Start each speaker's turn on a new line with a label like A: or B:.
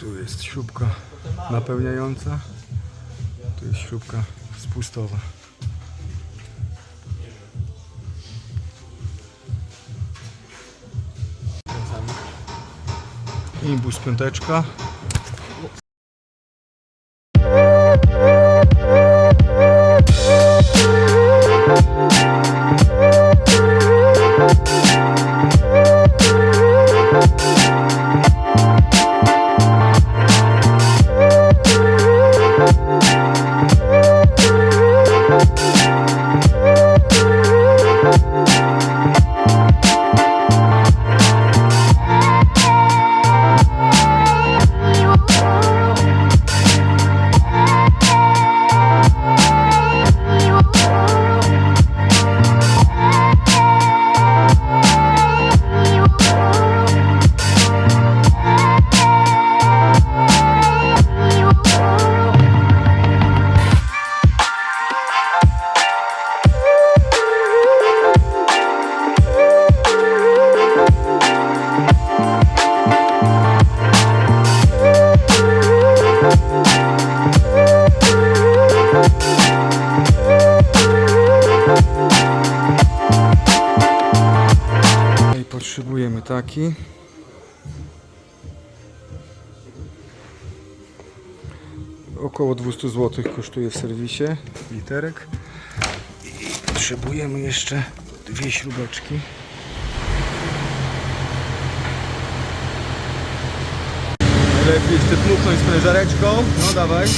A: Tu jest śrubka napełniająca. Tu jest śrubka spustowa. Imbus piąteczka. Potrzebujemy taki. Około 200 zł kosztuje w serwisie literek. I potrzebujemy jeszcze dwie śrubeczki. Najlepiej jest dmuchnąć sprężareczką. No dawaj.